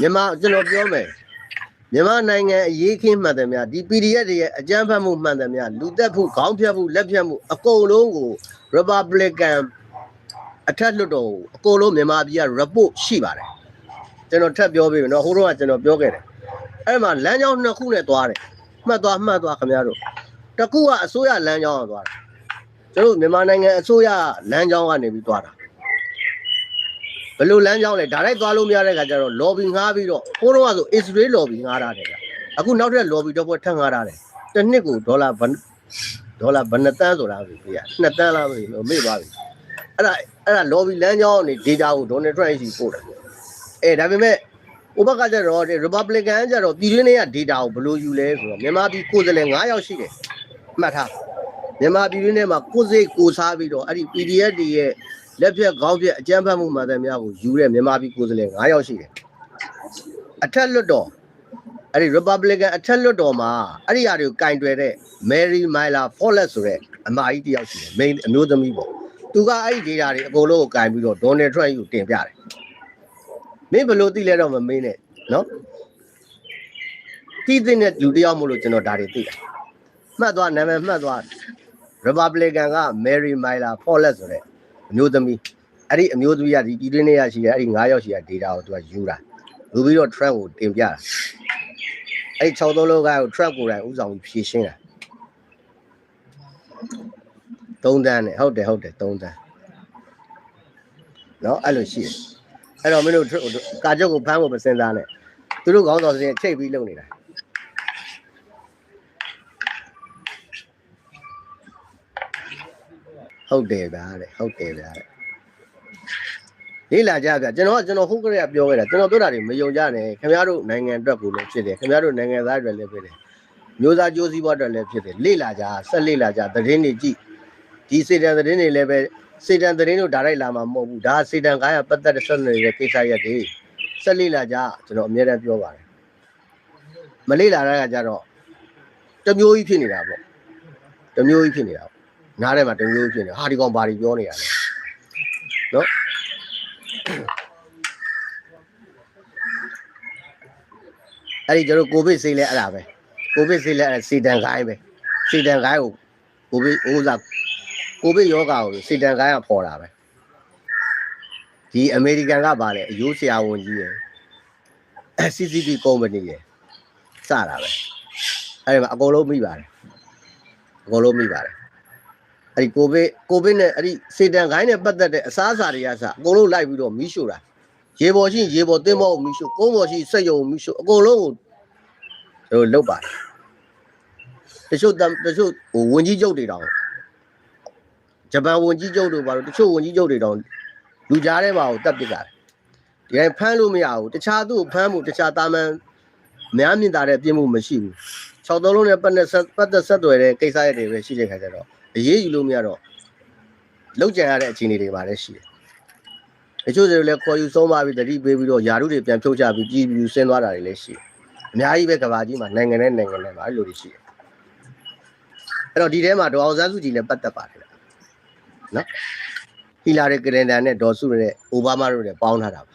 မြန်မာကျွန်တော်ပြောမယ်မြန်မာနိုင်ငံအရေးခင်းမှန်တယ်များဒီ PDF တွေရဲ့အကြမ်းဖက်မှုမှန်တယ်များလူသက်မှုခေါင်းဖြတ်မှုလက်ဖြတ်မှုအကုန်လုံးကို Republican အထက်လွှတ်တော်ကိုအကုန်လုံးမြန်မာပြည်က report ရှိပါတယ်ကျွန်တော်ထပ်ပြောပေးမယ်နော်ဟိုတော့ကကျွန်တော်ပြောခဲ့တယ်အဲ့မှာလမ်းကြောင်းနှစ်ခုနဲ့သွားတယ်မှတ်သွားမှတ်သွားခင်ဗျားတို့တစ်ခုကအစိုးရလမ်းကြောင်းကသွားတယ်ကျွန်တော်မြန်မာနိုင်ငံအစိုးရလမ်းကြောင်းကနေပြီးသွားတာ ဘယ်လိုလမ်းကြောင်းလဲဒါလိုက်သွားလို့မရတဲ့ခါကျတော့ lobby ငှားပြီးတော့ဟိုတော့ကဆို Israel lobby ငှားထားတယ်ဗျအခုနောက်ထပ် lobby တော့ဘယ်ထပ်ငှားထားတယ်တစ်နှစ်ကိုဒေါ်လာဘယ်ဒေါ်လာဘယ်နှစ်တန်းဆိုတာပြီပြရနှစ်တန်းလားမသိဘူးမေ့သွားပြီအဲ့ဒါအဲ့ဒါ lobby လမ်းကြောင်းနေ data ကို Donald Trump ရှိပို့တယ်အဲဒါပေမဲ့ဥပကကျတော့ Republican ကျတော့ပြည်တွင်းတွေက data ကိုဘယ်လိုယူလဲဆိုတော့မြန်မာပြည်ကိုယ်စားလှယ်9ယောက်ရှိတယ်မှတ်ထားမြန်မာပြည်တွင်းထဲမှာကိုယ်စိတ်ကိုစားပြီးတော့အဲ့ဒီ PDF တွေရဲ့ လက်ဖြတ်ခေါင်းဖြတ်အကြမ်းဖက်မှုမှန်တယ်များကိုယူတဲ့မြန်မာပြည်ကိုယ်စားလှယ်9ယောက်ရှိတယ်အထက်လွှတ်တော်အဲ့ဒီ Republican အထက်လွှတ်တော်မှာအဲ့ဒီအရာတွေကိုကင်တွယ်တဲ့ Mary Myla Fowler ဆိုတဲ့အမကြီးတစ်ယောက်ရှိတယ် main အမျိုးသမီးပေါ့သူကအဲ့ဒီ data တွေအကုန်လုံးကိုကင်ပြီးတော့ Donald Trump ကိုတင်ပြတယ်မင်းဘယ်လိုသိလဲတော့မမင်းနဲ့နော်တီးတဲ့လူတစ်ယောက်မို့လို့ကျွန်တော်ဒါတွေသိတယ်မှတ်သွားနာမည်မှတ်သွား Republican က Mary Myla Fowler ဆိုတဲ့ 牛得米，阿哩牛比亚哩伊哩呢阿是阿哩矮腰是阿地了，对吧？牛啦，牛比到穿裤，对不啦？阿哩草多罗噶穿裤嘞，我容易皮身啦。冻单嘞，好得好得，冻单。然后阿罗是，阿罗咪罗穿裤，家姐我盘我不生单嘞，对路讲多少时间？七分钟嘞。 ဟုတ်တယ်ဗျာတဲ့ဟုတ်တယ်ဗျာတဲ့လေးလာကြဗျာကျွန်တော်ကကျွန်တော်ဟုတ်ကြရပြောခဲ့တာကျွန်တော်ပြောတာတွေမယုံကြနဲ့ခင်ဗျားတို့နိုင်ငံအတွက်ကိုလည်းဖြစ်တယ်ခင်ဗျားတို့နိုင်ငံသားတွေလည်းဖြစ်တယ်မျိုးသားကြိုးစည်းပွားအတွက်လည်းဖြစ်တယ်လေးလာကြဆက်လေးလာကြသတင်းတွေကြည့်ဒီစေတံသတင်းတွေလည်းပဲစေတံသတင်းတို့ဒါရိုက်လာမှာမဟုတ်ဘူးဒါစေတံကားရပတ်သက်တဲ့ဆက်နေတဲ့ကိစ္စရက်တွေဆက်လေးလာကြကျွန်တော်အများအားပြောပါတယ်မလေးလာတဲ့ကကြတော့တစ်မျိုးကြီးဖြစ်နေတာပေါ့တစ်မျိုးကြီးဖြစ်နေတာပေါ့ နားထဲမှာတမျိုးဖြစ်နေဟာဒီကောင်ဘာတွေပြောနေရလဲနော်အဲ့ဒီကျတော့ကိုဗစ်ဆေးလဲအဲ့ဒါပဲကိုဗစ်ဆေးလဲအဲ့စီတန်ကိုင်းပဲစီတန်ကိုင်းကိုကိုဗစ်ဥစားကိုဗစ်ယောဂါကိုစီတန်ကိုင်းကပေါ်တာပဲဒီအမေရိကန်ကပါလေအယိုးဆရာဝန်ကြီးရယ် CCP ကုမ္ပဏီရယ်စတာပဲအဲ့ဒီမှာအကုန်လုံးမိပါတယ်အကုန်လုံးမိပါတယ် အဲ့ဒီကိုဗစ်ကိုဗစ်နဲ့အဲ့ဒီစေတံခိုင်းနဲ့ပတ်သက်တဲ့အစားအစာတွေကစအကုန်လုံးလိုက်ပြီးတော့မီးရှို့တာရေပေါ်ရှိရင်ရေပေါ်တင်းပေါ်ကိုမီးရှို့ကုန်းပေါ်ရှိစက်ရုံကိုမီးရှို့အကုန်လုံးကိုတို့လုတ်ပါတယ်တချို့တတချို့ဟိုဝင်ကြီးကျုပ်တွေတောင်ဂျပန်ဝင်ကြီးကျုပ်တို့ဘာလို့တချို့ဝင်ကြီးကျုပ်တွေတောင်လူကြားထဲမှာကိုတက်ပစ်ကြတယ်ဒီတိုင်းဖမ်းလို့မရဘူးတခြားသူ့ကိုဖမ်းမှုတခြားတာမန်များမြင်တာတဲ့ပြင်းမှုမရှိဘူး၆သုံးလုံးနဲ့ပတ်သက်ဆက်ပတ်သက်ဆက်သွယ်တဲ့ကိစ္စရက်တွေပဲရှိတဲ့ခါကျတော့ အရေးယူလို့မရတော့လောက်ကြံရတဲ့အခြေအနေတွေပါလည်းရှိတယ်။တချို့တွေလည်းခေါ်ယူဆုံးပါပြီးတတိပေးပြီးတော့ယာရုတွေပြန်ဖြုတ်ချပြီးပြည်ပြူဆင်းသွားတာတွေလည်းရှိတယ်။အများကြီးပဲကဘာကြီးမှာနိုင်ငံနဲ့နိုင်ငံနဲ့မှာအဲ့လိုတွေရှိတယ်။အဲ့တော့ဒီထဲမှာဒေါ်အောင်ဆန်းစုကြည်လည်းပတ်သက်ပါတယ်နော်။ဟီလာရီကလင်တန်နဲ့ဒေါ်စုနဲ့အိုဘားမားတို့လည်းပေါင်းထားတာပါ